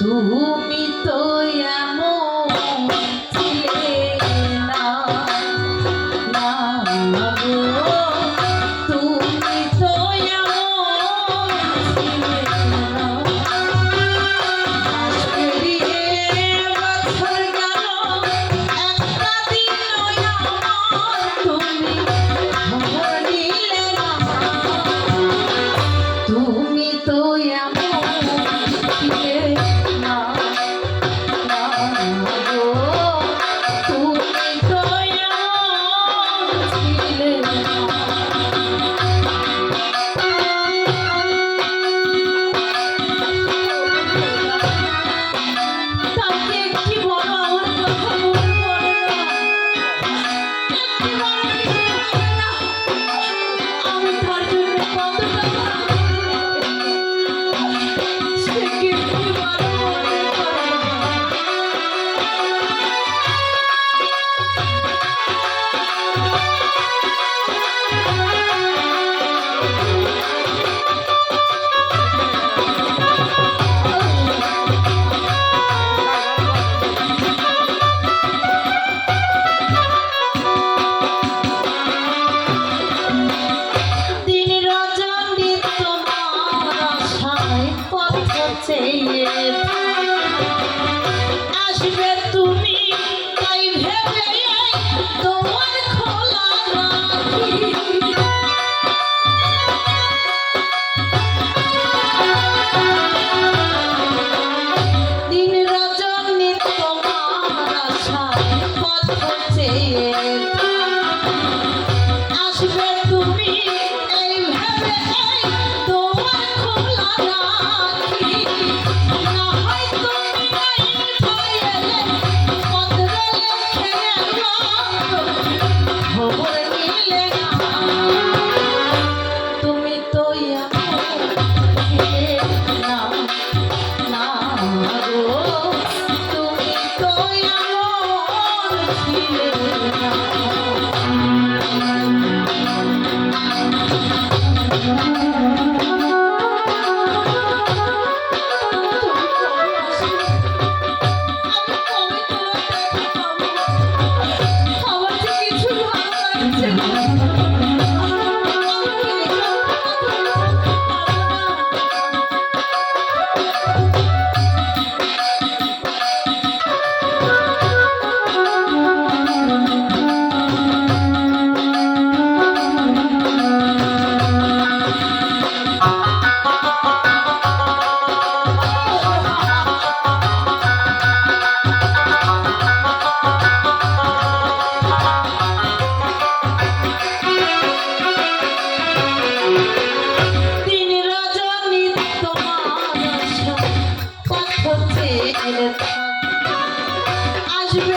তুমি তো এমন আসবে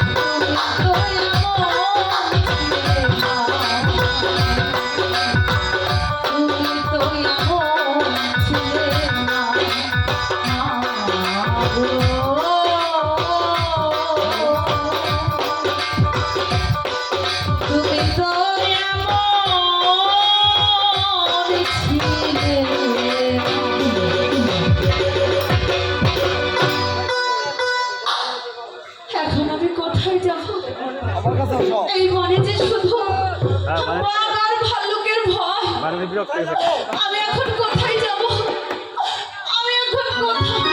এই বনে যে শুধু বাঘ আর ভাল্লুকের ভয় আমি এখন কোথায় যাব? আমি এখন কোথায়